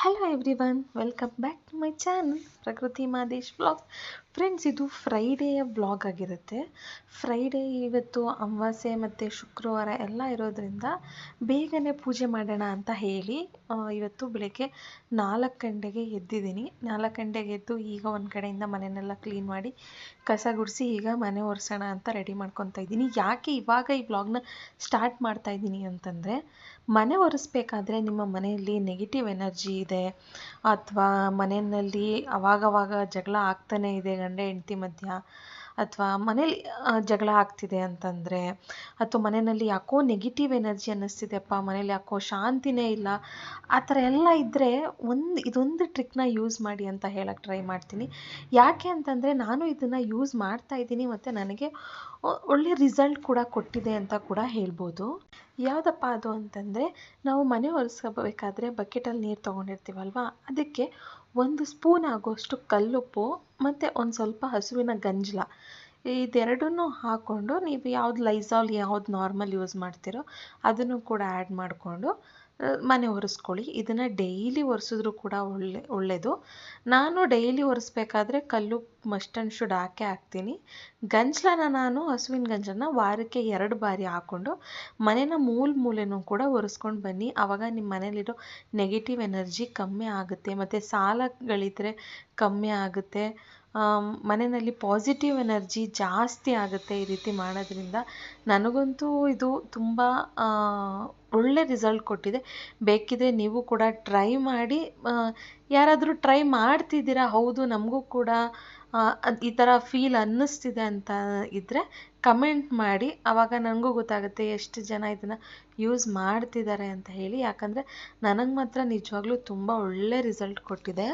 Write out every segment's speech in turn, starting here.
Hello everyone, welcome back to my channel Prakriti Madesh Vlogs. Friends, ಇದು ಫ್ರೈಡೇಯ blog ಆಗಿರುತ್ತೆ. Friday ಇವತ್ತು ಅಮಾವಾಸ್ಯೆ ಮತ್ತು ಶುಕ್ರವಾರ ಎಲ್ಲ ಇರೋದ್ರಿಂದ ಬೇಗನೆ ಪೂಜೆ ಮಾಡೋಣ ಅಂತ ಹೇಳಿ ಇವತ್ತು ಬೆಳಗ್ಗೆ ನಾಲ್ಕು ಗಂಟೆಗೆ ಎದ್ದಿದ್ದೀನಿ. ನಾಲ್ಕು ಗಂಟೆಗೆ ಎದ್ದು ಈಗ ಒಂದು ಕಡೆಯಿಂದ ಮನೆಯನ್ನೆಲ್ಲ ಕ್ಲೀನ್ ಮಾಡಿ ಕಸ ಗುಡಿಸಿ ಈಗ ಮನೆ ಒರೆಸೋಣ ಅಂತ ರೆಡಿ ಮಾಡ್ಕೊತಾ ಇದ್ದೀನಿ. ಯಾಕೆ ಇವಾಗ ಈ ಬ್ಲಾಗ್ನ ಸ್ಟಾರ್ಟ್ ಮಾಡ್ತಾ ಇದ್ದೀನಿ ಅಂತಂದರೆ, ಮನೆ ಒರೆಸ್ಬೇಕಾದ್ರೆ ನಿಮ್ಮ ಮನೆಯಲ್ಲಿ ನೆಗೆಟಿವ್ ಎನರ್ಜಿ ಇದೆ, ಅಥವಾ ಮನೆಯಲ್ಲಿ ಅವಾಗವಾಗ ಜಗಳ ಆಗ್ತಾನೆ ಇದೆ ಗಂಡ ಹೆಂಡತಿ ಮಧ್ಯ ಅಥವಾ ಮನೇಲಿ ಜಗಳ ಆಗ್ತಿದೆ ಅಂತಂದರೆ, ಅಥವಾ ಮನೆಯಲ್ಲಿ ಯಾಕೋ ನೆಗೆಟಿವ್ ಎನರ್ಜಿ ಅನ್ನಿಸ್ತಿದೆಯಪ್ಪ, ಮನೇಲಿ ಯಾಕೋ ಶಾಂತಿನೇ ಇಲ್ಲ, ಆ ಥರ ಎಲ್ಲ ಇದ್ದರೆ ಒಂದು, ಇದೊಂದು ಟ್ರಿಕ್ನ ಯೂಸ್ ಮಾಡಿ ಅಂತ ಹೇಳಕ್ಕೆ ಟ್ರೈ ಮಾಡ್ತೀನಿ. ಯಾಕೆ ಅಂತಂದರೆ, ನಾನು ಇದನ್ನು ಯೂಸ್ ಮಾಡ್ತಾ ಇದ್ದೀನಿ ಮತ್ತು ನನಗೆ ಒಳ್ಳೆ ರಿಸಲ್ಟ್ ಕೂಡ ಕೊಟ್ಟಿದೆ ಅಂತ ಕೂಡ ಹೇಳ್ಬೋದು. ಯಾವುದಪ್ಪ ಅದು ಅಂತಂದರೆ, ನಾವು ಮನೆ ಒರೆಸ್ಕೋಬೇಕಾದ್ರೆ ಬಕೆಟಲ್ಲಿ ನೀರು ತೊಗೊಂಡಿರ್ತೀವಲ್ವ, ಅದಕ್ಕೆ ಒಂದು ಸ್ಪೂನ್ ಆಗೋಷ್ಟು ಕಲ್ಲುಪ್ಪು ಮತ್ತು ಒಂದು ಸ್ವಲ್ಪ ಹಸುವಿನ ಗಂಜಲ. ಇದೆರಡನ್ನೂ ಹಾಕ್ಕೊಂಡು ನೀವು ಯಾವ್ದು ಲೈಸಾಲ್ ಯಾವ್ದು ನಾರ್ಮಲ್ ಯೂಸ್ ಮಾಡ್ತೀರೋ ಅದನ್ನು ಕೂಡ ಆ್ಯಡ್ ಮಾಡಿಕೊಂಡು ಮನೆ ಒರೆಸ್ಕೊಳ್ಳಿ. ಇದನ್ನು ಡೈಲಿ ಒರೆಸಿದ್ರು ಕೂಡ ಒಳ್ಳೆ ಒಳ್ಳೆಯದು ನಾನು ಡೈಲಿ ಒರೆಸ್ಬೇಕಾದ್ರೆ ಕಲ್ಲು ಮಸ್ಟ್ ಆ್ಯಂಡ್ ಶುಡ್ ಹಾಕೇ ಹಾಕ್ತೀನಿ. ಗಂಜಲನ ನಾನು, ಹಸುವಿನ ಗಂಜಲನ ವಾರಕ್ಕೆ ಎರಡು ಬಾರಿ ಹಾಕ್ಕೊಂಡು, ಮನೆನ ಮೂಲ ಮೂಲೆನೂ ಕೂಡ ಒರೆಸ್ಕೊಂಡು ಬನ್ನಿ. ಆವಾಗ ನಿಮ್ಮ ಮನೇಲಿರೋ ನೆಗೆಟಿವ್ ಎನರ್ಜಿ ಕಮ್ಮಿ ಆಗುತ್ತೆ. ಮತ್ತು ಸಾಲಗಳಿದ್ದರೆ ಕಮ್ಮಿ ಆಗುತ್ತೆ. ಮನೆಯಲ್ಲಿ ಪಾಸಿಟಿವ್ ಎನರ್ಜಿ ಜಾಸ್ತಿ ಆಗುತ್ತೆ ಈ ರೀತಿ ಮಾಡೋದ್ರಿಂದ. ನನಗಂತೂ ಇದು ತುಂಬ ಒಳ್ಳೆ ರಿಸಲ್ಟ್ ಕೊಟ್ಟಿದೆ. ಬೇಕಿದ್ರೆ ನೀವು ಕೂಡ ಟ್ರೈ ಮಾಡಿ ಯಾರಾದರೂ ಟ್ರೈ ಮಾಡ್ತಿದ್ದೀರಾ, ಹೌದು, ನಮಗೂ ಕೂಡ ಈ ಥರ ಫೀಲ್ ಅನ್ನಿಸ್ತಿದೆ ಅಂತ ಇದ್ದರೆ ಕಮೆಂಟ್ ಮಾಡಿ. ಆವಾಗ ನನಗೂ ಗೊತ್ತಾಗುತ್ತೆ ಎಷ್ಟು ಜನ ಇದನ್ನು ಯೂಸ್ ಮಾಡ್ತಿದ್ದಾರೆ ಅಂತ ಹೇಳಿ. ಯಾಕಂದರೆ, ನನಗೆ ಮಾತ್ರ ನಿಜವಾಗ್ಲೂ ತುಂಬ ಒಳ್ಳೆ ರಿಸಲ್ಟ್ ಕೊಟ್ಟಿದೆ.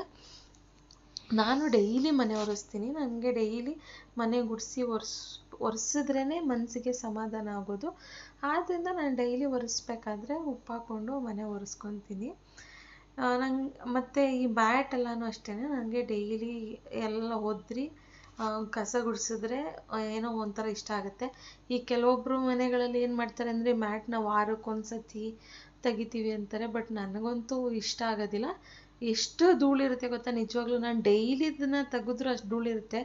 ನಾನು ಡೈಲಿ ಮನೆ ಒರೆಸ್ತೀನಿ. ನನಗೆ ಡೈಲಿ ಮನೆ ಗುಡಿಸಿ ಒರೆಸ್ ಒರೆಸಿದ್ರೇ ಮನಸ್ಸಿಗೆ ಸಮಾಧಾನ ಆಗೋದು. ಆದ್ದರಿಂದ ನಾನು ಡೈಲಿ ಒರೆಸ್ಬೇಕಾದ್ರೆ ಉಪ್ಪು ಹಾಕ್ಕೊಂಡು ಮನೆ ಒರೆಸ್ಕೊತೀನಿ. ನಂಗೆ, ಮತ್ತು ಈ ಬ್ಯಾಟ್ ಎಲ್ಲನೂ ಅಷ್ಟೇ ನನಗೆ ಡೈಲಿ ಎಲ್ಲ ಒದ್ರಿ ಕಸ ಗುಡಿಸಿದ್ರೆ ಏನೋ ಒಂಥರ ಇಷ್ಟ ಆಗುತ್ತೆ. ಈ ಕೆಲವೊಬ್ಬರು ಮನೆಗಳಲ್ಲಿ ಏನು ಮಾಡ್ತಾರೆ ಅಂದರೆ ಮ್ಯಾಟ್ನ ವಾರಕ್ಕೊಂದ್ಸತಿ ತೆಗಿತೀವಿ ಅಂತಾರೆ. ಬಟ್ ನನಗಂತೂ ಇಷ್ಟ ಆಗೋದಿಲ್ಲ. ಎಷ್ಟು ಧೂಳಿರುತ್ತೆ ಗೊತ್ತಾ? ನಿಜವಾಗ್ಲೂ ನಾನು ಡೈಲಿ ಇದನ್ನು ತೆಗೆದ್ರೂ ಅಷ್ಟು ಧೂಳಿರುತ್ತೆ.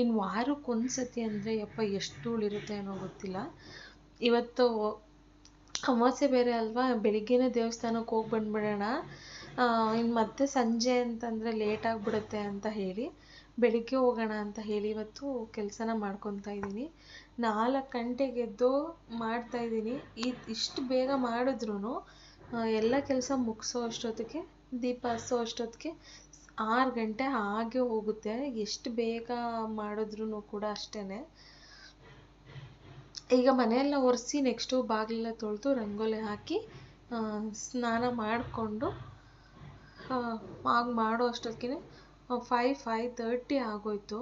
ಇನ್ನು ವಾರಕ್ಕೆ ಒಂದ್ಸತಿ ಅಂದರೆ ಯಪ್ಪ, ಎಷ್ಟು ಧೂಳಿರುತ್ತೆ ಅನ್ನೋ ಗೊತ್ತಿಲ್ಲ. ಇವತ್ತು ಅಮಾವಾಸ್ಯೆ ಬೇರೆ ಅಲ್ವಾ? ಬೆಳಿಗ್ಗೆನೇ ದೇವಸ್ಥಾನಕ್ಕೆ ಹೋಗಿ ಬಂದ್ಬಿಡೋಣ. ಇನ್ನು ಮತ್ತೆ ಸಂಜೆ ಅಂತಂದರೆ ಲೇಟ್ ಆಗಿಬಿಡುತ್ತೆ ಅಂತ ಹೇಳಿ, ಬೆಳಿಗ್ಗೆ ಹೋಗೋಣ ಅಂತ ಹೇಳಿ ಇವತ್ತು ಕೆಲಸನ ಮಾಡ್ಕೊತಾ ಇದ್ದೀನಿ. ನಾಲ್ಕು ಗಂಟೆಗೆ ಎದ್ದು ಮಾಡ್ತಾ ಇದ್ದೀನಿ. ಈ, ಇಷ್ಟು ಬೇಗ ಮಾಡಿದ್ರೂ ಎಲ್ಲ ಕೆಲಸ ಮುಗಿಸೋ ಅಷ್ಟೊತ್ತಿಗೆ ದೀಪ ಹಚ್ಚೋ ಅಷ್ಟೊತ್ತಿಗೆ ಆರು ಗಂಟೆ ಹಾಗೆ ಹೋಗುತ್ತೆ. ಎಷ್ಟು ಬೇಗ ಮಾಡಿದ್ರೂ ಕೂಡ ಅಷ್ಟೇ ಈಗ ಮನೆಯೆಲ್ಲ ಒರೆಸಿ ನೆಕ್ಸ್ಟು ಬಾಗಿಲೆಲ್ಲ ತೊಳೆದು ರಂಗೋಲಿ ಹಾಕಿ ಸ್ನಾನ ಮಾಡಿಕೊಂಡು ಆಗ ಮಾಡೋ ಅಷ್ಟೊತ್ತಿಗೆ ಫೈವ್ ಫೈವ್ ತರ್ಟಿ ಆಗೋಯ್ತು.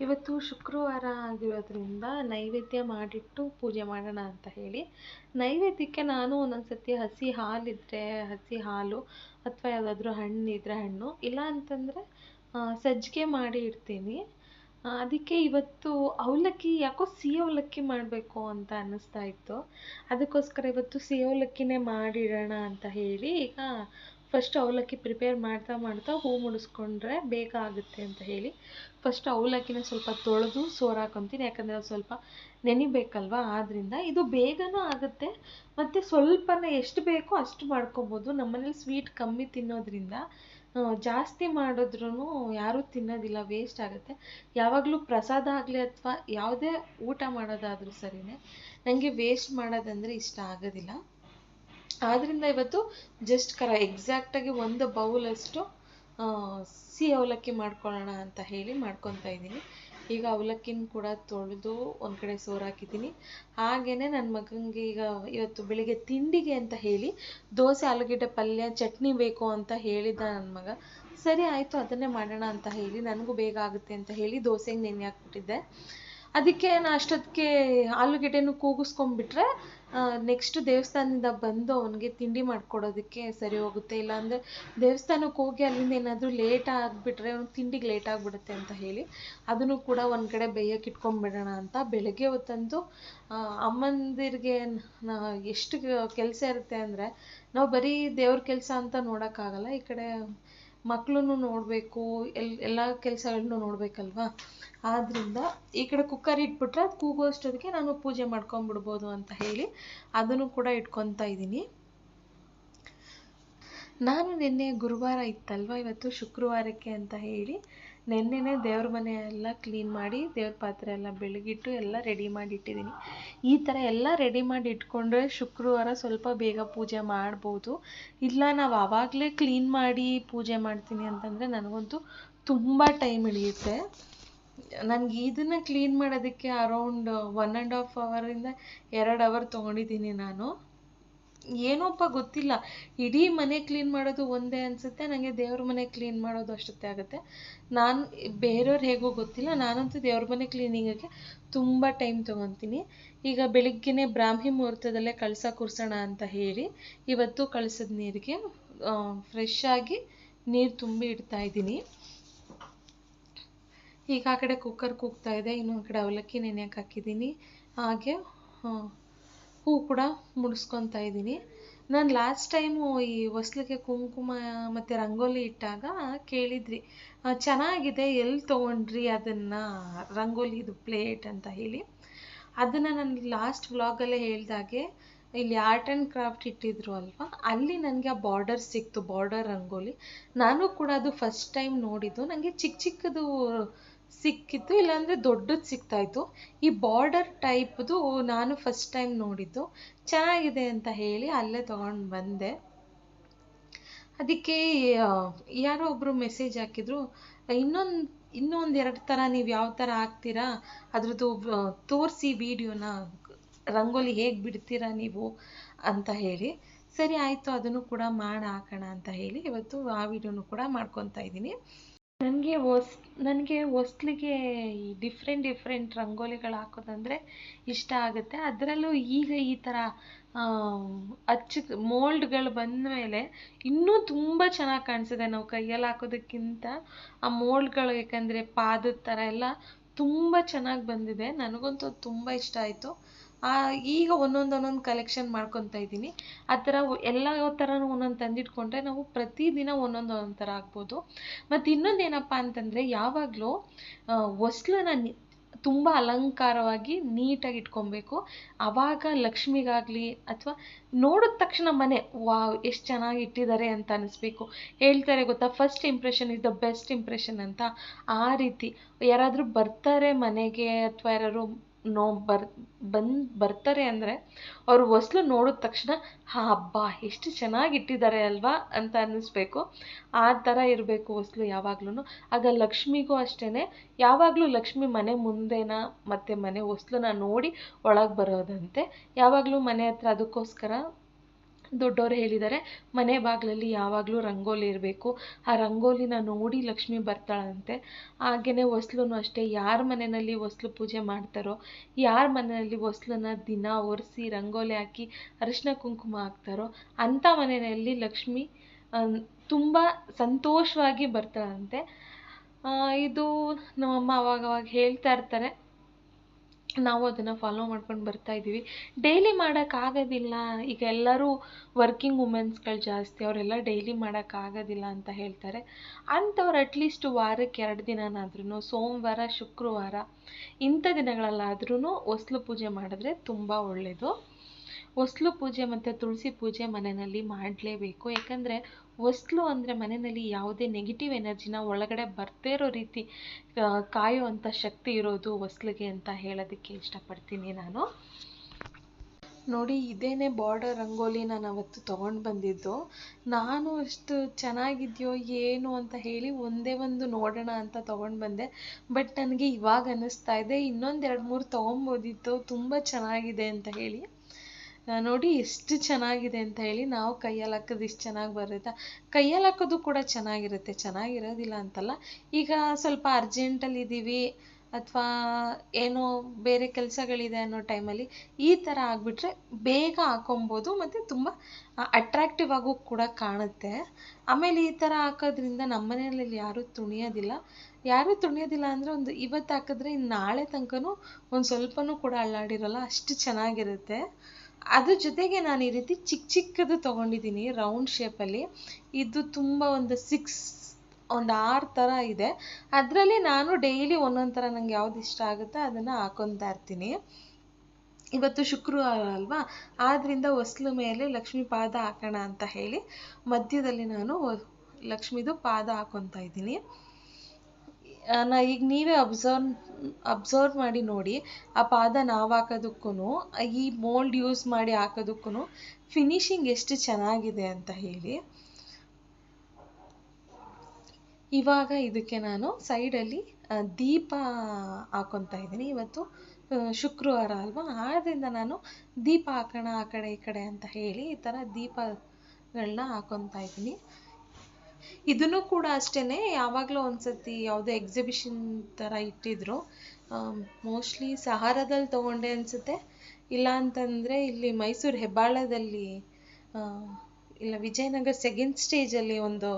ಇವತ್ತು ಶುಕ್ರವಾರ ಆಗಿರೋದ್ರಿಂದ ನೈವೇದ್ಯ ಮಾಡಿಟ್ಟು ಪೂಜೆ ಮಾಡೋಣ ಅಂತ ಹೇಳಿ. ನೈವೇದ್ಯಕ್ಕೆ ನಾನು ಒಂದೊಂದು ಹಸಿ ಹಾಲಿದ್ರೆ, ಹಸಿ ಹಾಲು ಅಥವಾ ಯಾವುದಾದ್ರೂ ಹಣ್ಣು ಇದ್ರೆ ಹಣ್ಣು. ಇಲ್ಲ ಅಂತಂದರೆ ಸಜ್ಜಿಗೆ ಮಾಡಿ ಇಡ್ತೀನಿ. ಅದಕ್ಕೆ ಇವತ್ತು ಅವಲಕ್ಕಿ, ಯಾಕೋ ಸಿಹಿ ಅವಲಕ್ಕಿ ಮಾಡಬೇಕು ಅಂತ ಅನ್ನಿಸ್ತಾ ಇತ್ತು. ಅದಕ್ಕೋಸ್ಕರ ಇವತ್ತು ಸಿಹಿ ಅವಲಕ್ಕಿನೇ ಮಾಡಿಡೋಣ ಅಂತ ಹೇಳಿ ಈಗ ಫಸ್ಟ್ ಅವಲಕ್ಕಿ ಪ್ರಿಪೇರ್ ಮಾಡ್ತಾ ಮಾಡ್ತಾ ಹೂ ಮುಡಿಸ್ಕೊಂಡ್ರೆ ಬೇಗ ಆಗುತ್ತೆ ಅಂತ ಹೇಳಿ. ಫಸ್ಟ್ ಅವಲಕ್ಕಿನ ಸ್ವಲ್ಪ ತೊಳೆದು ಸೋರ್ ಹಾಕೊತೀನಿ. ಯಾಕಂದರೆ ಅದು ಸ್ವಲ್ಪ ನೆನಿಬೇಕಲ್ವಾ? ಆದ್ದರಿಂದ ಇದು ಬೇಗನೂ ಆಗುತ್ತೆ. ಮತ್ತು ಸ್ವಲ್ಪನೇ ಎಷ್ಟು ಬೇಕೋ ಅಷ್ಟು ಮಾಡ್ಕೊಬೋದು. ನಮ್ಮನೇಲಿ ಸ್ವೀಟ್ ಕಮ್ಮಿ ತಿನ್ನೋದ್ರಿಂದ ಜಾಸ್ತಿ ಮಾಡಿದ್ರೂ ಯಾರೂ ತಿನ್ನೋದಿಲ್ಲ ವೇಸ್ಟ್ ಆಗುತ್ತೆ. ಯಾವಾಗಲೂ ಪ್ರಸಾದ ಆಗಲಿ ಅಥವಾ ಯಾವುದೇ ಊಟ ಮಾಡೋದಾದರೂ ಸರಿಯೇ ನನಗೆ ವೇಸ್ಟ್ ಮಾಡೋದಂದರೆ ಇಷ್ಟ ಆಗೋದಿಲ್ಲ. ಆದ್ದರಿಂದ ಇವತ್ತು ಜಸ್ಟ್ ಕರ ಎಕ್ಸಾಕ್ಟಾಗಿ ಒಂದು ಬೌಲಷ್ಟು ಸಿಹಿ ಅವಲಕ್ಕಿ ಮಾಡ್ಕೊಳ್ಳೋಣ ಅಂತ ಹೇಳಿ ಮಾಡ್ಕೊತಾ ಇದ್ದೀನಿ. ಈಗ ಅವಲಕ್ಕಿನ ಕೂಡ ತೊಳೆದು ಒಂದು ಕಡೆ ಸೋರ್ ಹಾಕಿದ್ದೀನಿ. ಹಾಗೆಯೇ ನನ್ನ ಮಗನಿಗೆ ಈಗ ಇವತ್ತು ಬೆಳಿಗ್ಗೆ ತಿಂಡಿಗೆ ಅಂತ ಹೇಳಿ ದೋಸೆ, ಆಲೂಗಡ್ಡೆ ಪಲ್ಯ, ಚಟ್ನಿ ಬೇಕು ಅಂತ ಹೇಳಿದ್ದ ನನ್ನ ಮಗ. ಸರಿ ಆಯಿತು, ಅದನ್ನೇ ಮಾಡೋಣ ಅಂತ ಹೇಳಿ ನನಗೂ ಬೇಗ ಆಗುತ್ತೆ ಅಂತ ಹೇಳಿ ದೋಸೆಗೆ ನೆನೆ ಹಾಕ್ಬಿಟ್ಟಿದ್ದೆ. ಅದಕ್ಕೆ ನಾನು ಅಷ್ಟೊತ್ತಿಗೆ ಆಲೂಗಡ್ಡೆನೂ ಕೂಗಿಸ್ಕೊಂಡ್ಬಿಟ್ರೆ ನೆಕ್ಸ್ಟ್ ದೇವಸ್ಥಾನದಿಂದ ಬಂದು ಅವನಿಗೆ ತಿಂಡಿ ಮಾಡ್ಕೊಡೋದಕ್ಕೆ ಸರಿ ಹೋಗುತ್ತೆ. ಇಲ್ಲಾಂದರೆ ದೇವಸ್ಥಾನಕ್ಕೆ ಹೋಗಿ ಅಲ್ಲಿಂದ ಏನಾದರೂ ಲೇಟ್ ಆಗಿಬಿಟ್ರೆ ಅವ್ನಿಗೆ ತಿಂಡಿಗೆ ಲೇಟ್ ಆಗಿಬಿಡುತ್ತೆ ಅಂತ ಹೇಳಿ ಅದನ್ನು ಕೂಡ ಒಂದು ಕಡೆ ಬೇಯಕ್ಕೆ ಇಟ್ಕೊಂಡ್ಬಿಡೋಣ ಅಂತ ಬೆಳಗ್ಗೆ ಹೊತ್ತಂತೂ ಅಮ್ಮಂದಿರಿಗೆ ಎಷ್ಟು ಕೆಲಸ ಇರುತ್ತೆ ಅಂದರೆ ನಾವು ಬರೀ ದೇವ್ರ ಕೆಲಸ ಅಂತ ನೋಡೋಕ್ಕಾಗಲ್ಲ, ಈ ಕಡೆ ಮಕ್ಕಳನ್ನು ನೋಡಬೇಕು, ಎಲ್, ಎಲ್ಲ ಕೆಲಸಗಳನ್ನು ನೋಡಬೇಕಲ್ವಾ? ಆದ್ದರಿಂದ ಈ ಕಡೆ ಕುಕ್ಕರ್ ಇಟ್ಬಿಟ್ರೆ ಅದು ಕೂಗೋಷ್ಟೊತ್ತಿಗೆ ನಾನು ಪೂಜೆ ಮಾಡ್ಕೊಂಬಿಡ್ಬೋದು ಅಂತ ಹೇಳಿ ಅದನ್ನು ಕೂಡ ಇಟ್ಕೊತಾ ಇದ್ದೀನಿ. ನಾನು ನಿನ್ನೆ ಗುರುವಾರ ಇತ್ತಲ್ವ, ಇವತ್ತು ಶುಕ್ರವಾರಕ್ಕೆ ಅಂತ ಹೇಳಿ ನೆನ್ನೆನೇ ದೇವ್ರ ಮನೆ ಎಲ್ಲ ಕ್ಲೀನ್ ಮಾಡಿ ದೇವ್ರ ಪಾತ್ರೆ ಎಲ್ಲ ಬೆಳಗಿಟ್ಟು ಎಲ್ಲ ರೆಡಿ ಮಾಡಿ ಇಟ್ಟಿದ್ದೀನಿ ಈ ಥರ ಎಲ್ಲ ರೆಡಿ ಮಾಡಿ ಇಟ್ಕೊಂಡ್ರೆ ಶುಕ್ರವಾರ ಸ್ವಲ್ಪ ಬೇಗ ಪೂಜೆ ಮಾಡ್ಬೋದು. ಇಲ್ಲ, ನಾವು ಆವಾಗಲೇ ಕ್ಲೀನ್ ಮಾಡಿ ಪೂಜೆ ಮಾಡ್ತೀನಿ ಅಂತಂದರೆ ನನಗಂತೂ ತುಂಬ ಟೈಮ್ ಹಿಡಿಯುತ್ತೆ. ನನಗೆ ಇದನ್ನು ಕ್ಲೀನ್ ಮಾಡೋದಕ್ಕೆ ಅರೌಂಡ್ ಒನ್ ಆ್ಯಂಡ್ ಹಾಫ್ ಅವರಿಂದ ಎರಡು ಅವರ್ ತೊಗೊಂಡಿದ್ದೀನಿ ನಾನು. ಏನೋಪ್ಪ ಗೊತ್ತಿಲ್ಲ. ಇಡೀ ಮನೆ ಕ್ಲೀನ್ ಮಾಡೋದು ಒಂದೇ ಅನಿಸುತ್ತೆ ನನಗೆ ದೇವ್ರ ಮನೆ ಕ್ಲೀನ್ ಮಾಡೋದು ಅಷ್ಟೊತ್ತೆ ಆಗುತ್ತೆ. ನಾನು, ಬೇರೆಯವ್ರು ಹೇಗೋ ಗೊತ್ತಿಲ್ಲ, ನಾನಂತೂ ದೇವ್ರ ಮನೆ ಕ್ಲೀನಿಂಗಿಗೆ ತುಂಬ ಟೈಮ್ ತೊಗೊತೀನಿ. ಈಗ ಬೆಳಿಗ್ಗೆನೇ ಬ್ರಾಹ್ಮಿ ಮುಹೂರ್ತದಲ್ಲೇ ಕಳಸ ಕೂರ್ಸೋಣ ಅಂತ ಹೇಳಿ, ಇವತ್ತು ಕಳಿಸಿದ ನೀರಿಗೆ ಫ್ರೆಶ್ ಆಗಿ ನೀರು ತುಂಬಿ ಇಡ್ತಾ ಇದ್ದೀನಿ. ಈಗ ಆ ಕಡೆ ಕುಕ್ಕರ್ ಕೂಗ್ತಾ ಇದೆ, ಇನ್ನೊಂದು ಕಡೆ ಅವಲಕ್ಕಿ ನೆನೆಯಕ್ಕೆ ಹಾಕಿದ್ದೀನಿ. ಹಾಗೆ ಹೂ ಕೂಡ ಮುಡಿಸ್ಕೊತಾ ಇದ್ದೀನಿ. ನಾನು ಲಾಸ್ಟ್ ಟೈಮು ಈ ಹೊಸ್ಲಿಗೆ ಕುಂಕುಮ ಮತ್ತು ರಂಗೋಲಿ ಇಟ್ಟಾಗ ಕೇಳಿದ್ರಿ ಚೆನ್ನಾಗಿದೆ ಎಲ್ಲಿ ತೊಗೊಂಡ್ರಿ ಅದನ್ನು ರಂಗೋಲಿದು ಪ್ಲೇಟ್ ಅಂತ ಹೇಳಿ. ಅದನ್ನು ನಾನು ಲಾಸ್ಟ್ ವ್ಲಾಗಲ್ಲೇ ಹೇಳ್ದಾಗೆ, ಇಲ್ಲಿ ಆರ್ಟ್ ಆ್ಯಂಡ್ ಕ್ರಾಫ್ಟ್ ಇಟ್ಟಿದ್ರು ಅಲ್ವಾ, ಅಲ್ಲಿ ನನಗೆ ಆ ಬಾರ್ಡರ್ ಸಿಕ್ತು ಬಾರ್ಡರ್ ರಂಗೋಲಿ. ನಾನು ಕೂಡ ಅದು ಫಸ್ಟ್ ಟೈಮ್ ನೋಡಿದ್ದು. ನನಗೆ ಚಿಕ್ಕ ಚಿಕ್ಕದು ಸಿಕ್ಕಿತ್ತು, ಇಲ್ಲಾಂದರೆ ದೊಡ್ಡದು ಸಿಗ್ತಾಯಿತ್ತು ಈ ಬಾರ್ಡರ್ ಟೈಪ್ದು ನಾನು ಫಸ್ಟ್ ಟೈಮ್ ನೋಡಿದ್ದು. ಚೆನ್ನಾಗಿದೆ ಅಂತ ಹೇಳಿ ಅಲ್ಲೇ ತಗೊಂಡ್ ಬಂದೆ. ಅದಕ್ಕೆ ಯಾರೋ ಒಬ್ಬರು ಮೆಸೇಜ್ ಹಾಕಿದ್ರು, ಇನ್ನೊಂದು ಇನ್ನೊಂದು ಎರಡು ಥರ ನೀವು ಯಾವ ಥರ ಹಾಕ್ತೀರಾ, ಅದ್ರದ್ದು ತೋರಿಸಿ ವಿಡಿಯೋನ ರಂಗೋಲಿ ಹೇಗೆ ಬಿಡ್ತೀರಾ ನೀವು ಅಂತ ಹೇಳಿ. ಸರಿ, ಆಯಿತು, ಅದನ್ನು ಕೂಡ ಮಾಡಿ ಹಾಕೋಣ ಅಂತ ಹೇಳಿ ಇವತ್ತು ಆ ವಿಡಿಯೋನು ಕೂಡ ಮಾಡ್ಕೊತಾ ಇದ್ದೀನಿ. ನನಗೆ ಹೊಸ್, ನನಗೆ ಹೊಸ್ಲಿಗೆ ಈ ಡಿಫ್ರೆಂಟ್ ಡಿಫ್ರೆಂಟ್ ರಂಗೋಲಿಗಳು ಹಾಕೋದಂದ್ರೆ ಇಷ್ಟ ಆಗುತ್ತೆ. ಅದರಲ್ಲೂ ಈಗ ಈ ಥರ ಅಚ್ಚು ಮೋಲ್ಡ್ಗಳು ಬಂದ ಮೇಲೆ ಇನ್ನೂ ತುಂಬ ಚೆನ್ನಾಗಿ ಕಾಣಿಸಿದೆ ನಾವು ಕೈಯಲ್ಲಿ ಹಾಕೋದಕ್ಕಿಂತ. ಆ ಮೋಲ್ಡ್ಗಳು ಯಾಕಂದರೆ ಪಾದದ ಥರ ಎಲ್ಲ ತುಂಬ ಚೆನ್ನಾಗಿ ಬಂದಿದೆ. ನನಗಂತೂ ತುಂಬ ಇಷ್ಟ ಆಯಿತು. ಈಗ ಒಂದೊಂದು ಒಂದೊಂದು ಕಲೆಕ್ಷನ್ ಮಾಡ್ಕೊತಾ ಇದ್ದೀನಿ. ಆ ಥರ ಎಲ್ಲ ಥರನೂ ಒಂದೊಂದು ತಂದಿಟ್ಕೊಂಡ್ರೆ ನಾವು ಪ್ರತಿದಿನ ಒಂದೊಂದು ಒಂದೊಂದು ಥರ ಆಗ್ಬೋದು. ಮತ್ತು ಇನ್ನೊಂದು ಏನಪ್ಪ ಅಂತಂದರೆ ಯಾವಾಗಲೂ ಹೊಸ್ಲನ್ನ ತುಂಬ ಅಲಂಕಾರವಾಗಿ ನೀಟಾಗಿ ಇಟ್ಕೊಬೇಕು. ಆವಾಗ ಲಕ್ಷ್ಮಿಗಾಗಲಿ ಅಥವಾ ನೋಡಿದ ತಕ್ಷಣ ಮನೆ, ವಾವ್, ಎಷ್ಟು ಚೆನ್ನಾಗಿ ಇಟ್ಟಿದ್ದಾರೆ ಅಂತ ಅನಿಸ್ಬೇಕು. ಹೇಳ್ತಾರೆ ಗೊತ್ತಾ, first impression is the best impression ಅಂತ. ಆ ರೀತಿ, ಯಾರಾದರೂ ಬರ್ತಾರೆ ಮನೆಗೆ ಅಥವಾ ಯಾರಾದ್ರು ನೋ ಬರ್, ಬಂದು, ಬರ್ತಾರೆ ಅಂದರೆ ಅವರು ಹೊಸ್ಲು ನೋಡಿದ ತಕ್ಷಣ, ಹಾಂ, ಹಬ್ಬ, ಎಷ್ಟು ಚೆನ್ನಾಗಿ ಇಟ್ಟಿದ್ದಾರೆ ಅಲ್ವಾ? ಅಂತ ಅನ್ನಿಸ್ಬೇಕು. ಆ ಥರ ಇರಬೇಕು ಹೊಸ್ಲು ಯಾವಾಗ್ಲೂ ಆಗ ಲಕ್ಷ್ಮಿಗೂ ಅಷ್ಟೇ ಯಾವಾಗಲೂ ಲಕ್ಷ್ಮಿ ಮನೆ ಮುಂದೆನ, ಮತ್ತು ಮನೆ ಹೊಸ್ಲನ್ನ ನೋಡಿ ಒಳಗೆ ಬರೋದಂತೆ. ಯಾವಾಗಲೂ ಮನೆ ಹತ್ರ ಅದಕ್ಕೋಸ್ಕರ ದೊಡ್ಡವರು ಹೇಳಿದ್ದಾರೆ ಮನೆ ಬಾಗಿಲಲ್ಲಿ ಯಾವಾಗಲೂ ರಂಗೋಲಿ ಇರಬೇಕು. ಆ ರಂಗೋಲಿನ ನೋಡಿ ಲಕ್ಷ್ಮಿ ಬರ್ತಾಳಂತೆ. ಹಾಗೆಯೇ ಹೊಸ್ಲೂ ಅಷ್ಟೇ, ಯಾರ ಮನೆಯಲ್ಲಿ ಹೊಸ್ಲು ಪೂಜೆ ಮಾಡ್ತಾರೋ, ಯಾರ ಮನೆಯಲ್ಲಿ ಹೊಸ್ಲನ್ನ ದಿನ ಒರೆಸಿ ರಂಗೋಲಿ ಹಾಕಿ ಅರಿಶಿನ ಕುಂಕುಮ ಹಾಕ್ತಾರೋ, ಅಂಥ ಮನೆಯಲ್ಲಿ ಲಕ್ಷ್ಮಿ ತುಂಬ ಸಂತೋಷವಾಗಿ ಬರ್ತಾಳಂತೆ. ಇದು ನಮ್ಮಮ್ಮ ಅವಾಗವಾಗ ಅವಾಗ ಹೇಳ್ತಾ ಇರ್ತಾರೆ. ನಾವು ಅದನ್ನು ಫಾಲೋ ಮಾಡ್ಕೊಂಡು ಬರ್ತಾ ಇದ್ದೀವಿ. ಡೈಲಿ ಮಾಡೋಕ್ಕಾಗೋದಿಲ್ಲ ಈಗ ಎಲ್ಲರೂ ವರ್ಕಿಂಗ್ ವುಮೆನ್ಸ್ಗಳು ಜಾಸ್ತಿ, ಅವರೆಲ್ಲ ಡೈಲಿ ಮಾಡೋಕ್ಕಾಗೋದಿಲ್ಲ ಅಂತ ಹೇಳ್ತಾರೆ. ಅಂಥವ್ರು ಅಟ್ಲೀಸ್ಟ್ ವಾರಕ್ಕೆ ಎರಡು ದಿನನಾದ್ರೂ ಸೋಮವಾರ, ಶುಕ್ರವಾರ ಇಂಥ ದಿನಗಳಲ್ಲಾದ್ರೂ ಹೊಸ್ಲು ಪೂಜೆ ಮಾಡಿದ್ರೆ ತುಂಬ ಒಳ್ಳೆಯದು ಹೊಸ್ಲು ಪೂಜೆ ಮತ್ತು ತುಳಸಿ ಪೂಜೆ ಮನೆಯಲ್ಲಿ ಮಾಡಲೇಬೇಕು. ಯಾಕಂದರೆ ಹೊಸ್ಲು ಅಂದರೆ ಮನೆಯಲ್ಲಿ ಯಾವುದೇ ನೆಗೆಟಿವ್ ಎನರ್ಜಿನ ಒಳಗಡೆ ಬರದೇ ಇರೋ ರೀತಿ ಕಾಯುವಂಥ ಶಕ್ತಿ ಇರೋದು ಹೊಸ್ಲಿಗೆ ಅಂತ ಹೇಳೋದಕ್ಕೆ ಇಷ್ಟಪಡ್ತೀನಿ ನಾನು. ನೋಡಿ, ಇದೇನೇ ಬಾರ್ಡರ್ ರಂಗೋಲಿ ನಾನು ಅವತ್ತು ತೊಗೊಂಡು ಬಂದಿದ್ದು. ನಾನು ಅಷ್ಟು ಚೆನ್ನಾಗಿದೆಯೋ ಏನು ಅಂತ ಹೇಳಿ ಒಂದೇ ಒಂದು ನೋಡೋಣ ಅಂತ ತೊಗೊಂಡು ಬಂದೆ. ಬಟ್ ನನಗೆ ಇವಾಗ ಅನ್ನಿಸ್ತಾ ಇದೆ, ಇನ್ನೊಂದು ಎರಡು ಮೂರು ತೊಗೊಬೋದಿತ್ತು, ತುಂಬ ಚೆನ್ನಾಗಿದೆ ಅಂತ ಹೇಳಿ. ನೋಡಿ ಎಷ್ಟು ಚೆನ್ನಾಗಿದೆ ಅಂತ ಹೇಳಿ ನಾವು ಕೈಯಲ್ಲಿ ಹಾಕೋದು ಇಷ್ಟು ಚೆನ್ನಾಗಿ ಬರುತ್ತಾ. ಕೈಯಲ್ಲಿ ಹಾಕೋದು ಕೂಡ ಚೆನ್ನಾಗಿರುತ್ತೆ, ಚೆನ್ನಾಗಿರೋದಿಲ್ಲ ಅಂತಲ್ಲ. ಈಗ ಸ್ವಲ್ಪ ಅರ್ಜೆಂಟಲ್ಲಿ ಇದ್ದೀವಿ ಅಥವಾ ಏನೋ ಬೇರೆ ಕೆಲಸಗಳಿದೆ ಅನ್ನೋ ಟೈಮಲ್ಲಿ ಈ ಥರ ಆಗಿಬಿಟ್ರೆ ಬೇಗ ಹಾಕೊಬೋದು ಮತ್ತು ತುಂಬ ಅಟ್ರಾಕ್ಟಿವ್ ಆಗೂ ಕೂಡ ಕಾಣುತ್ತೆ. ಆಮೇಲೆ ಈ ಥರ ಹಾಕೋದ್ರಿಂದ ನಮ್ಮ ಮನೆಯಲ್ಲಿ ಯಾರೂ ತುಣಿಯೋದಿಲ್ಲ. ಯಾರೂ ತುಣಿಯೋದಿಲ್ಲ ಅಂದರೆ ಒಂದು ಇವತ್ತು ಹಾಕಿದ್ರೆ ನಾಳೆ ತನಕನೂ ಒಂದು ಸ್ವಲ್ಪನೂ ಕೂಡ ಅಳ್ಳಾಡಿರೋಲ್ಲ ಅಷ್ಟು ಚೆನ್ನಾಗಿರುತ್ತೆ. ಅದ್ರ ಜೊತೆಗೆ ನಾನು ಈ ರೀತಿ ಚಿಕ್ಕ ಚಿಕ್ಕದು ತೊಗೊಂಡಿದ್ದೀನಿ ರೌಂಡ್ ಶೇಪಲ್ಲಿ ಇದು ತುಂಬ ಒಂದು ಸಿಕ್ಸ್ ಒಂದು ಆರು ಥರ ಇದೆ. ಅದರಲ್ಲಿ ನಾನು ಡೈಲಿ ಒಂದೊಂದು ಥರ ನಂಗೆ ಯಾವ್ದು ಇಷ್ಟ ಆಗುತ್ತೋ ಅದನ್ನು ಹಾಕೊತಾ ಇರ್ತೀನಿ. ಇವತ್ತು ಶುಕ್ರವಾರ ಅಲ್ವಾ? ಆದ್ದರಿಂದ ಹೊಸ್ಲು ಮೇಲೆ ಲಕ್ಷ್ಮಿ ಪಾದ ಹಾಕೋಣ ಅಂತ ಹೇಳಿ ಮಧ್ಯದಲ್ಲಿ ನಾನು ಲಕ್ಷ್ಮಿದು ಪಾದ ಹಾಕೊತಾ ಇದ್ದೀನಿ. ನಾ ಈಗ ನೀವೇ ಅಬ್ಸರ್ವ್ ಅಬ್ಸರ್ವ್ ಮಾಡಿ ನೋಡಿ, ಆ ಪಾದ ನಾವು ಹಾಕೋದಕ್ಕೂ ಈ ಮೋಲ್ಡ್ ಯೂಸ್ ಮಾಡಿ ಹಾಕೋದಕ್ಕೂ ಫಿನಿಶಿಂಗ್ ಎಷ್ಟು ಚೆನ್ನಾಗಿದೆ ಅಂತ ಹೇಳಿ. ಇವಾಗ ಇದಕ್ಕೆ ನಾನು ಸೈಡಲ್ಲಿ ದೀಪ ಹಾಕೊತಾ ಇದ್ದೀನಿ. ಇವತ್ತು ಶುಕ್ರವಾರ ಅಲ್ವಾ? ಆದ್ದರಿಂದ ನಾನು ದೀಪ ಹಾಕೋಣ ಆ ಕಡೆ ಈ ಕಡೆ ಅಂತ ಹೇಳಿ ಈ ಥರ ದೀಪಗಳನ್ನ ಹಾಕೊತಾ ಇದ್ದೀನಿ. ಇದನ್ನು ಕೂಡ ಅಷ್ಟೇ ಯಾವಾಗಲೂ ಒಂದ್ಸತಿ ಯಾವುದೋ ಎಕ್ಸಿಬಿಷನ್ ಥರ ಇಟ್ಟಿದ್ರು. ಮೋಸ್ಟ್ಲಿ ಸಹಾರದಲ್ಲಿ ತಗೊಂಡೆ ಅನಿಸುತ್ತೆ. ಇಲ್ಲ ಅಂತಂದರೆ ಇಲ್ಲಿ ಮೈಸೂರು ಹೆಬ್ಬಾಳದಲ್ಲಿ ಇಲ್ಲ, ವಿಜಯನಗರ ಸೆಕೆಂಡ್ ಸ್ಟೇಜಲ್ಲಿ ಒಂದು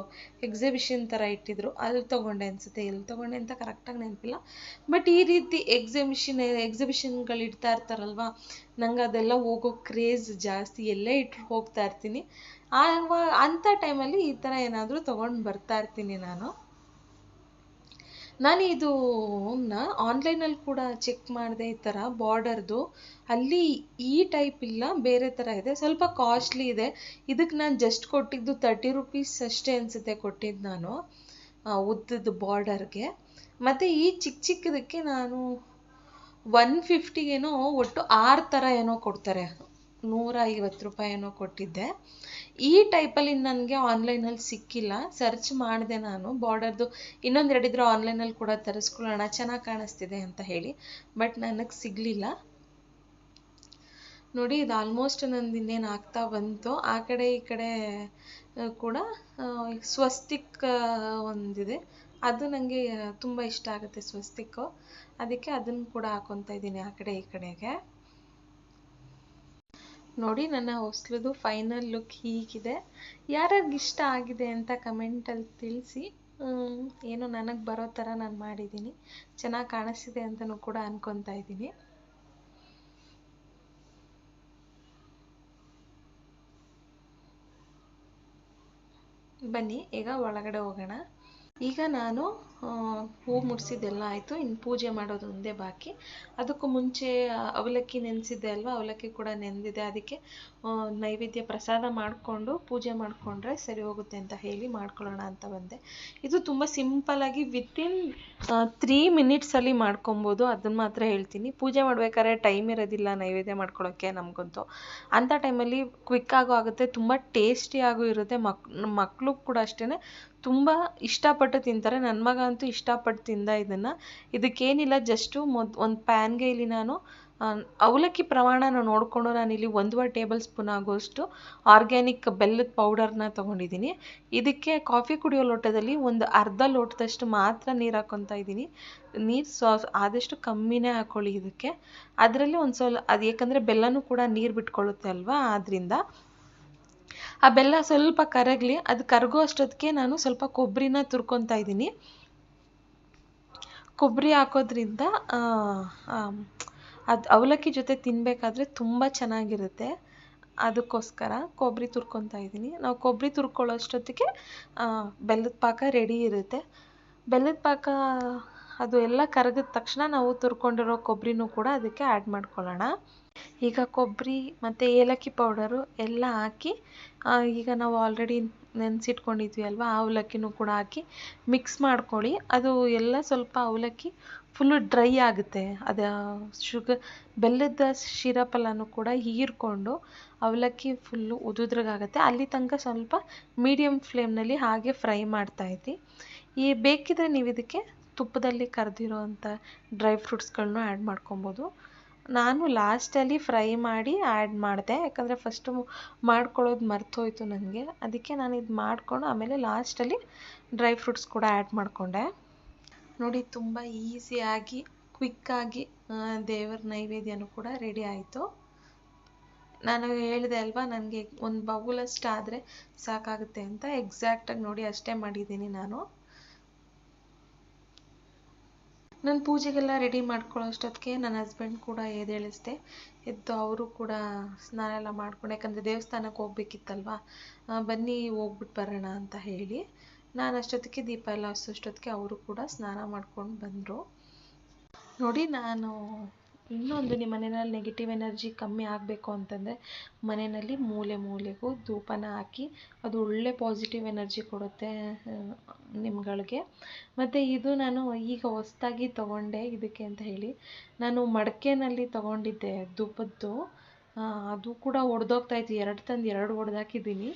ಎಕ್ಸಿಬಿಷನ್ ಥರ ಇಟ್ಟಿದ್ರು. ಅಲ್ಲಿ ತೊಗೊಂಡೆ ಅನಿಸುತ್ತೆ. ಎಲ್ಲಿ ತೊಗೊಂಡೆ ಅಂತ ಕರೆಕ್ಟಾಗಿ ನೆನಪಿಲ್ಲ. ಬಟ್ ಈ ರೀತಿ ಎಕ್ಸಿಬಿಷನ್ ಎಕ್ಸಿಬಿಷನ್ಗಳು ಇಡ್ತಾ ಇರ್ತಾರಲ್ವ? ನಂಗೆ ಅದೆಲ್ಲ ಹೋಗೋ ಕ್ರೇಜ್ ಜಾಸ್ತಿ. ಎಲ್ಲೇ ಇಟ್ಟು ಹೋಗ್ತಾ ಇರ್ತೀನಿ. ಆವಾಗ, ಅಂಥ ಟೈಮಲ್ಲಿ ಈ ಥರ ಏನಾದರೂ ತೊಗೊಂಡು ಬರ್ತಾ ಇರ್ತೀನಿ ನಾನು. ನಾನು ಇದು ಆನ್ಲೈನಲ್ಲಿ ಕೂಡ ಚೆಕ್ ಮಾಡಿದೆ ಈ ಥರ ಬಾರ್ಡರ್ದು ಅಲ್ಲಿ ಈ ಟೈಪ್ ಇಲ್ಲ, ಬೇರೆ ಥರ ಇದೆ. ಸ್ವಲ್ಪ ಕಾಸ್ಟ್ಲಿ ಇದೆ. ಇದಕ್ಕೆ ನಾನು ಜಸ್ಟ್ ಕೊಟ್ಟಿದ್ದು ತರ್ಟಿ ರುಪೀಸ್ ಅಷ್ಟೇ ಅನಿಸುತ್ತೆ ಕೊಟ್ಟಿದ್ದು ನಾನು ಉದ್ದದ ಬಾರ್ಡರ್ಗೆ ಮತ್ತು ಈ ಚಿಕ್ಕ ಚಿಕ್ಕದಕ್ಕೆ ನಾನು ಒನ್ ಫಿಫ್ಟಿಗೇನೋ ಒಟ್ಟು ಆರು ಥರ ಏನೋ ಕೊಡ್ತಾರೆ. ನೂರ ಐವತ್ತು ರೂಪಾಯಿ ಏನೋ ಕೊಟ್ಟಿದ್ದೆ. ಈ ಟೈಪಲ್ಲಿ ನನಗೆ ಆನ್ಲೈನಲ್ಲಿ ಸಿಕ್ಕಿಲ್ಲ. ಸರ್ಚ್ ಮಾಡಿದೆ ನಾನು. ಬಾರ್ಡರ್ದು ಇನ್ನೊಂದು ಎರಡಿದ್ರೆ ಆನ್ಲೈನಲ್ಲಿ ಕೂಡ ತರಿಸ್ಕೊಳ್ಳೋಣ. ಚೆನ್ನಾಗಿ ಕಾಣಿಸ್ತಿದೆ ಅಂತ ಹೇಳಿ. ಬಟ್ ನನಗೆ ಸಿಗಲಿಲ್ಲ. ನೋಡಿ, ಇದು ಆಲ್ಮೋಸ್ಟ್ ನಂದು ಇನ್ನೇನು ಆಗ್ತಾ ಬಂತು. ಆ ಕಡೆ ಈ ಕಡೆ ಕೂಡ ಸ್ವಸ್ತಿಕ್ ಒಂದಿದೆ. ಅದು ನನಗೆ ತುಂಬ ಇಷ್ಟ ಆಗುತ್ತೆ ಸ್ವಸ್ತಿಕ್ಕು ಅದಕ್ಕೆ ಅದನ್ನು ಕೂಡ ಹಾಕೊತಾ ಇದ್ದೀನಿ ಆ ಕಡೆ ಈ ಕಡೆಗೆ. ನೋಡಿ ನನ್ನ ಹೊಸ್ಲುದು ಫೈನಲ್ ಲುಕ್ ಹೀಗಿದೆ. ಇಷ್ಟ ಆಗಿದೆ ಅಂತ ಕಮೆಂಟಲ್ಲಿ ತಿಳಿಸಿ. ಏನೋ ನನಗೆ ಬರೋ ಥರ ನಾನು ಮಾಡಿದ್ದೀನಿ ಚೆನ್ನಾಗಿ ಕಾಣಿಸ್ತಿದೆ ಅಂತಲೂ ಕೂಡ ಅನ್ಕೊತಾ ಇದ್ದೀನಿ. ಬನ್ನಿ, ಈಗ ಒಳಗಡೆ ಹೋಗೋಣ. ಈಗ ನಾನು ಹೂ ಮುಡಿಸಿದ್ದೆಲ್ಲ ಆಯಿತು. ಇನ್ನು ಪೂಜೆ ಮಾಡೋದು ಒಂದೇ ಬಾಕಿ. ಅದಕ್ಕೂ ಮುಂಚೆ ಅವಲಕ್ಕಿ ನೆನೆಸಿದ್ದೆ ಅಲ್ವಾ? ಅವಲಕ್ಕಿ ಕೂಡ ನೆಂದಿದೆ ಅದಕ್ಕೆ ನೈವೇದ್ಯ ಪ್ರಸಾದ ಮಾಡಿಕೊಂಡು ಪೂಜೆ ಮಾಡಿಕೊಂಡ್ರೆ ಸರಿ ಹೋಗುತ್ತೆ ಅಂತ ಹೇಳಿ ಮಾಡ್ಕೊಳ್ಳೋಣ ಅಂತ ಬಂದೆ. ಇದು ತುಂಬ ಸಿಂಪಲ್ಲಾಗಿ ವಿತಿನ್ ತ್ರೀ ಮಿನಿಟ್ಸಲ್ಲಿ ಮಾಡ್ಕೊಬೋದು. ಅದನ್ನು ಮಾತ್ರ ಹೇಳ್ತೀನಿ. ಪೂಜೆ ಮಾಡಬೇಕಾದ್ರೆ ಟೈಮ್ ಇರೋದಿಲ್ಲ ನೈವೇದ್ಯ ಮಾಡ್ಕೊಳ್ಳೋಕ್ಕೆ ನಮಗಂತೂ. ಅಂಥ ಟೈಮಲ್ಲಿ ಕ್ವಿಕ್ಕಾಗೂ ಆಗುತ್ತೆ. ತುಂಬ ಟೇಸ್ಟಿಯಾಗೂ ಇರುತ್ತೆ. ಮಕ್ ಮಕ್ಕಳು ಕೂಡ ಅಷ್ಟೇ ತುಂಬ ಇಷ್ಟಪಟ್ಟು ತಿಂತಾರೆ. ನನ್ನ ಮಗ ಅಂತೂ ಇಷ್ಟಪಟ್ಟು ತಿಂದ ಇದನ್ನು. ಇದಕ್ಕೇನಿಲ್ಲ ಜಸ್ಟು ಮೊದ್ ಒಂದು ಪ್ಯಾನ್ಗೆ ಇಲ್ಲಿ ನಾನು ಅವಲಕ್ಕಿ ಪ್ರಮಾಣನ ನೋಡಿಕೊಂಡು ಇಲ್ಲಿ ಒಂದೂವರೆ ಟೇಬಲ್ ಸ್ಪೂನ್ ಆಗೋಷ್ಟು ಆರ್ಗ್ಯಾನಿಕ್ ಬೆಲ್ಲದ ಪೌಡರ್ನ ತೊಗೊಂಡಿದ್ದೀನಿ ಇದಕ್ಕೆ ಕಾಫಿ ಕುಡಿಯೋ ಲೋಟದಲ್ಲಿ ಒಂದು ಅರ್ಧ ಲೋಟದಷ್ಟು ಮಾತ್ರ ನೀರು ಹಾಕ್ಕೊತಾ ಇದ್ದೀನಿ ನೀರು ಸ್ವ ಆದಷ್ಟು ಕಮ್ಮಿನೇ ಹಾಕ್ಕೊಳ್ಳಿ ಇದಕ್ಕೆ. ಅದರಲ್ಲಿ ಒಂದು ಸ್ವಲ್ಪ, ಅದು ಏಕೆಂದರೆ ಬೆಲ್ಲನೂ ಕೂಡ ನೀರು ಬಿಟ್ಕೊಳ್ಳುತ್ತೆ ಅಲ್ವಾ? ಆದ್ದರಿಂದ ಆ ಬೆಲ್ಲ ಸ್ವಲ್ಪ ಕರಗಲಿ, ಅದು ಕರಗೋ ಅಷ್ಟೊತ್ತಿಗೆ ನಾನು ಸ್ವಲ್ಪ ಕೊಬ್ಬರಿನ ತುರ್ಕೊತಾ ಇದ್ದೀನಿ. ಕೊಬ್ಬರಿ ಹಾಕೋದ್ರಿಂದ ಅದು ಅವಲಕ್ಕಿ ಜೊತೆ ತಿನ್ನಬೇಕಾದ್ರೆ ತುಂಬ ಚೆನ್ನಾಗಿರುತ್ತೆ. ಅದಕ್ಕೋಸ್ಕರ ಕೊಬ್ಬರಿ ತುರ್ಕೊತಾ ಇದ್ದೀನಿ. ನಾವು ಕೊಬ್ಬರಿ ತುರ್ಕೊಳ್ಳೋ ಅಷ್ಟೊತ್ತಿಗೆ ಬೆಲ್ಲದ ಪಾಕ ರೆಡಿ ಇರುತ್ತೆ. ಬೆಲ್ಲದ ಪಾಕ, ಅದು ಎಲ್ಲ ಕರಗಿದ ತಕ್ಷಣ ನಾವು ತುರ್ಕೊಂಡಿರೋ ಕೊಬ್ಬರಿನೂ ಕೂಡ ಅದಕ್ಕೆ ಆ್ಯಡ್ ಮಾಡ್ಕೊಳ್ಳೋಣ. ಈಗ ಕೊಬ್ಬರಿ ಮತ್ತು ಏಲಕ್ಕಿ ಪೌಡರು ಎಲ್ಲ ಹಾಕಿ ಈಗ ನಾವು ಆಲ್ರೆಡಿ ನೆನೆಸಿಟ್ಕೊಂಡಿದ್ವಿ ಅಲ್ವಾ ಅವಲಕ್ಕಿನೂ ಕೂಡ ಹಾಕಿ ಮಿಕ್ಸ್ ಮಾಡ್ಕೊಳ್ಳಿ. ಅದು ಎಲ್ಲ ಸ್ವಲ್ಪ ಅವಲಕ್ಕಿ ಫುಲ್ಲು ಡ್ರೈ ಆಗುತ್ತೆ. ಅದು ಶುಗರ್ ಬೆಲ್ಲದ ಶಿರಪಲ್ಲನು ಕೂಡ ಹೀರ್ಕೊಂಡು ಅವಲಕ್ಕಿ ಫುಲ್ಲು ಉದುದ್ರಗಾಗುತ್ತೆ. ಅಲ್ಲಿ ತನಕ ಸ್ವಲ್ಪ ಮೀಡಿಯಮ್ ಫ್ಲೇಮ್ನಲ್ಲಿ ಹಾಗೆ ಫ್ರೈ ಮಾಡ್ತಾ ಇದ್ದಿ. ಈ ಬೇಕಿದ್ರೆ ನೀವು ಇದಕ್ಕೆ ತುಪ್ಪದಲ್ಲಿ ಕರೆದಿರೋ ಅಂಥ ಡ್ರೈ ಫ್ರೂಟ್ಸ್ಗಳನ್ನೂ ಆ್ಯಡ್ ಮಾಡ್ಕೊಬೋದು. ನಾನು ಲಾಸ್ಟಲ್ಲಿ ಫ್ರೈ ಮಾಡಿ ಆ್ಯಡ್ ಮಾಡಿದೆ. ಯಾಕಂದರೆ ಫಸ್ಟು ಮಾಡ್ಕೊಳ್ಳೋದು ಮರ್ತೋಯ್ತು ನನಗೆ ಅದಕ್ಕೆ ನಾನು ಇದು ಮಾಡಿಕೊಂಡು ಆಮೇಲೆ ಲಾಸ್ಟಲ್ಲಿ ಡ್ರೈ ಫ್ರೂಟ್ಸ್ ಕೂಡ ಆ್ಯಡ್ ಮಾಡಿಕೊಂಡೆ. ನೋಡಿ, ತುಂಬ ಈಸಿಯಾಗಿ ಕ್ವಿಕ್ಕಾಗಿ ದೇವರ ನೈವೇದ್ಯನೂ ಕೂಡ ರೆಡಿ ಆಯಿತು. ನಾನು ಹೇಳಿದೆ ಅಲ್ವಾ, ನನಗೆ ಒಂದು ಬೌಲಷ್ಟು ಆದರೆ ಸಾಕಾಗುತ್ತೆ ಅಂತ. ಎಕ್ಸಾಕ್ಟಾಗಿ ನೋಡಿ ಅಷ್ಟೇ ಮಾಡಿದ್ದೀನಿ ನಾನು. ನಾನು ಪೂಜೆಗೆಲ್ಲ ರೆಡಿ ಮಾಡ್ಕೊಳ್ಳೋ ಅಷ್ಟೊತ್ತಿಗೆ ನನ್ನ ಹಸ್ಬೆಂಡ್ ಕೂಡ ಎದ್ದೇಳಿಸ್ದೆ ಎದ್ದು ಅವರು ಕೂಡ ಸ್ನಾನ ಎಲ್ಲ ಮಾಡ್ಕೊಂಡು, ಯಾಕಂದರೆ ದೇವಸ್ಥಾನಕ್ಕೆ ಹೋಗ್ಬೇಕಿತ್ತಲ್ವಾ ಬನ್ನಿ ಹೋಗ್ಬಿಟ್ಟು ಬರೋಣ ಅಂತ ಹೇಳಿ ನಾನು ಅಷ್ಟೊತ್ತಿಗೆ ದೀಪ ಎಲ್ಲ ಹಚ್ಚೋಷ್ಟೊತ್ತಿಗೆ ಅವರು ಕೂಡ ಸ್ನಾನ ಮಾಡ್ಕೊಂಡು ಬಂದರು. ನೋಡಿ ನಾನು ಇನ್ನೊಂದು ನಿಮ್ಮ ಮನೆಯಲ್ಲಿ ನೆಗೆಟಿವ್ ಎನರ್ಜಿ ಕಮ್ಮಿ ಆಗಬೇಕು ಅಂತಂದರೆ ಮನೆಯಲ್ಲಿ ಮೂಲೆ ಮೂಲೆಗೂ ಧೂಪನ ಹಾಕಿ ಅದು ಒಳ್ಳೆ ಪಾಸಿಟಿವ್ ಎನರ್ಜಿ ಕೊಡುತ್ತೆ ನಿಮ್ಗಳಿಗೆ. ಮತ್ತು ಇದು ನಾನು ಈಗ ಹೊಸ್ದಾಗಿ ತೊಗೊಂಡೆ ಇದಕ್ಕೆ ಅಂತ ಹೇಳಿ. ನಾನು ಮಡಕೆನಲ್ಲಿ ತೊಗೊಂಡಿದ್ದೆ ಧೂಪದ್ದು. ಅದು ಕೂಡ ಒಡೆದೋಗ್ತಾಯಿತ್ತು ಎರಡು ತಂದು ಎರಡು ಒಡೆದಾಕಿದ್ದೀನಿ.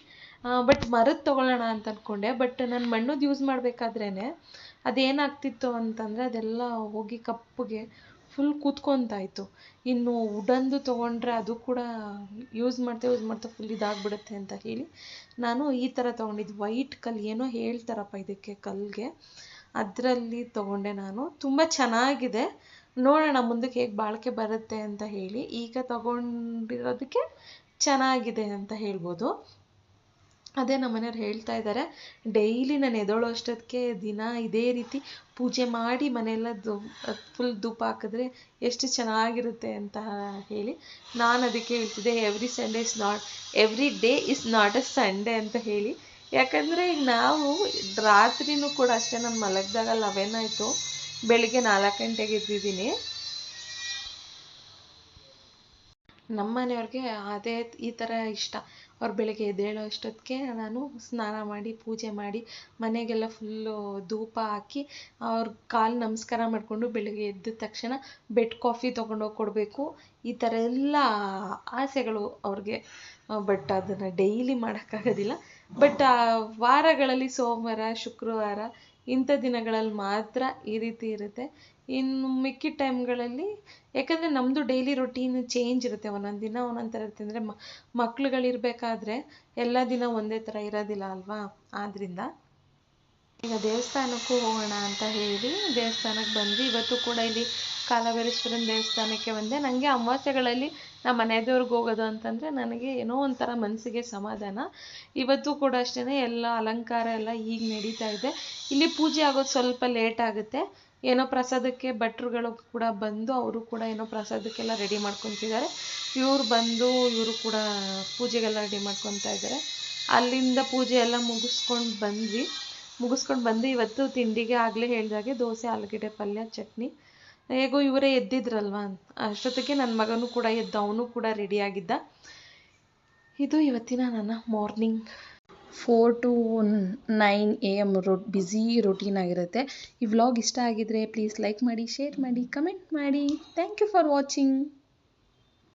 ಬಟ್ ಮರದ ತೊಗೊಳ್ಳೋಣ ಅಂತ ಅಂದ್ಕೊಂಡೆ ಬಟ್ ನಾನು ಮಣ್ಣದ್ದು ಯೂಸ್ ಮಾಡಬೇಕಾದ್ರೇ ಅದೇನಾಗ್ತಿತ್ತು ಅಂತಂದರೆ ಅದೆಲ್ಲ ಹೋಗಿ ಕಪ್ಪಗೆ ಫುಲ್ ಇತ್ತು ಇನ್ನು ವುಡನ್ದು ತೊಗೊಂಡ್ರೆ ಅದು ಕೂಡ ಯೂಸ್ ಮಾಡ್ತಾ ಯೂಸ್ ಮಾಡ್ತಾ ಫುಲ್ ಇದಾಗ್ಬಿಡುತ್ತೆ ಅಂತ ಹೇಳಿ ನಾನು ಈ ಥರ ತೊಗೊಂಡಿದ್ದು. ವೈಟ್ ಕಲ್ಲು ಏನೋ ಹೇಳ್ತಾರಪ್ಪ ಇದಕ್ಕೆ ಕಲ್ಲಿಗೆ. ಅದರಲ್ಲಿ ತೊಗೊಂಡೆ ನಾನು. ತುಂಬ ಚೆನ್ನಾಗಿದೆ. ನೋಡೋಣ ಮುಂದಕ್ಕೆ ಹೇಗೆ ಬಾಳಿಕೆ ಬರುತ್ತೆ ಅಂತ ಹೇಳಿ. ಈಗ ತೊಗೊಂಡಿರೋದಕ್ಕೆ ಚೆನ್ನಾಗಿದೆ ಅಂತ ಹೇಳ್ಬೋದು. ಅದೇ ನಮ್ಮ ಮನೆಯವ್ರು ಹೇಳ್ತಾ ಇದ್ದಾರೆ ಡೈಲಿ ನಾನು ಎದ್ದೇಳೋ ಅಷ್ಟೊತ್ತಿಗೆ, ದಿನ ಇದೇ ರೀತಿ ಪೂಜೆ ಮಾಡಿ ಮನೆಯೆಲ್ಲ ದು ಫುಲ್ ಧೂಪ ಹಾಕಿದ್ರೆ ಎಷ್ಟು ಚೆನ್ನಾಗಿರುತ್ತೆ ಅಂತ ಹೇಳಿ, ನಾನು ಅದಕ್ಕೆ ಹೇಳ್ತಿದ್ದೆ every Sunday is not every day is not a Sunday ಅಂತ ಹೇಳಿ. ಯಾಕಂದರೆ ಈಗ ನಾವು ರಾತ್ರಿನೂ ಕೂಡ ಅಷ್ಟೇ, ನಾನು ಮಲಗಿದಾಗ ಲೆವೆನ್ ಆಯಿತು, ಬೆಳಿಗ್ಗೆ ನಾಲ್ಕು ಗಂಟೆಗೆ ಎದ್ದಿದ್ದೀನಿ. ನಮ್ಮ ಮನೆಯವ್ರಿಗೆ ಅದೇ ಈ ಥರ ಇಷ್ಟ. ಅವ್ರು ಬೆಳಗ್ಗೆ ಎದ್ದೇಳೋ ಅಷ್ಟೊತ್ತಿಗೆ ನಾನು ಸ್ನಾನ ಮಾಡಿ, ಪೂಜೆ ಮಾಡಿ, ಮನೆಗೆಲ್ಲ ಫುಲ್ಲು ಧೂಪ ಹಾಕಿ ಅವ್ರ ಕಾಲು ನಮಸ್ಕಾರ ಮಾಡಿಕೊಂಡು ಬೆಳಗ್ಗೆ ಎದ್ದ ತಕ್ಷಣ ಬೆಡ್ ಕಾಫಿ ತೊಗೊಂಡೋಗಿ ಕೊಡಬೇಕು. ಈ ಥರ ಎಲ್ಲ ಆಸೆಗಳು ಅವ್ರಿಗೆ. ಬಟ್ ಅದನ್ನು ಡೈಲಿ ಮಾಡೋಕ್ಕಾಗೋದಿಲ್ಲ ಬಟ್ ವಾರಗಳಲ್ಲಿ ಸೋಮವಾರ, ಶುಕ್ರವಾರ ಇಂಥ ದಿನಗಳಲ್ಲಿ ಮಾತ್ರ ಈ ರೀತಿ ಇರುತ್ತೆ. ಇನ್ನು ಮಿಕ್ಕಿದ ಟೈಮ್ಗಳಲ್ಲಿ ಯಾಕಂದರೆ ನಮ್ಮದು ಡೈಲಿ ರೊಟೀನ್ ಚೇಂಜ್ ಇರುತ್ತೆ. ಒಂದೊಂದು ದಿನ ಒಂದೊಂದು ಥರ ಇರುತ್ತೆ. ಅಂದರೆ ಮಕ್ಳುಗಳಿರಬೇಕಾದ್ರೆ ಎಲ್ಲ ದಿನ ಒಂದೇ ಥರ ಇರೋದಿಲ್ಲ ಅಲ್ವಾ? ಆದ್ದರಿಂದ ಈಗ ದೇವಸ್ಥಾನಕ್ಕೂ ಹೋಗೋಣ ಅಂತ ಹೇಳಿ ದೇವಸ್ಥಾನಕ್ಕೆ ಬಂದ್ವಿ. ಇವತ್ತು ಕೂಡ ಇಲ್ಲಿ ಕಾಲಭೈರೇಶ್ವರನ ದೇವಸ್ಥಾನಕ್ಕೆ ಬಂದೆ. ನನಗೆ ಅಮಾವಾಸ್ಯೆಗಳಲ್ಲಿ ನಮ್ಮ ಮನೆ ದೇವ್ರಿಗೆ ಹೋಗೋದು ಅಂತಂದರೆ ನನಗೆ ಏನೋ ಒಂಥರ ಮನಸ್ಸಿಗೆ ಸಮಾಧಾನ. ಇವತ್ತು ಕೂಡ ಅಷ್ಟೇ ಎಲ್ಲ ಅಲಂಕಾರ ಎಲ್ಲ ಈಗ ನಡೀತಾ ಇದೆ. ಇಲ್ಲಿ ಪೂಜೆ ಆಗೋದು ಸ್ವಲ್ಪ ಲೇಟ್ ಆಗುತ್ತೆ. ಏನೋ ಪ್ರಸಾದಕ್ಕೆ ಭಟ್ರುಗಳು ಕೂಡ ಬಂದು ಅವರು ಕೂಡ ಏನೋ ಪ್ರಸಾದಕ್ಕೆಲ್ಲ ರೆಡಿ ಮಾಡ್ಕೊತಿದ್ದಾರೆ. ಇವರು ಬಂದು ಇವರು ಕೂಡ ಪೂಜೆಗೆಲ್ಲ ರೆಡಿ ಮಾಡ್ಕೊತಾ ಇದ್ದಾರೆ. ಅಲ್ಲಿಂದ ಪೂಜೆ ಎಲ್ಲ ಮುಗಿಸ್ಕೊಂಡು ಬಂದ್ವಿ. ಮುಗಿಸ್ಕೊಂಡು ಬಂದು ಇವತ್ತು ತಿಂಡಿಗೆ ಆಗಲೇ ಹೇಳಿದಾಗೆ ದೋಸೆ, ಆಲೂಗಡ್ಡೆ ಪಲ್ಯ, ಚಟ್ನಿ. ಹೇಗೋ ಇವರೇ ಎದ್ದಿದ್ರಲ್ವ? ಅಷ್ಟೊತ್ತಿಗೆ ನನ್ನ ಮಗನೂ ಕೂಡ ಎದ್ದು ಅವನು ಕೂಡ ರೆಡಿಯಾಗಿದ್ದ ಇದು ಇವತ್ತಿನ ನನ್ನ morning four to nine a m rho busy routine ಆಗಿರುತ್ತೆ. ಈ ವ್ಲಾಗ್ ಇಷ್ಟ ಆಗಿದ್ರೆ ಪ್ಲೀಸ್ ಲೈಕ್ ಮಾಡಿ ಶೇರ್ ಮಾಡಿ ಕಮೆಂಟ್ ಮಾಡಿ. Thank you for watching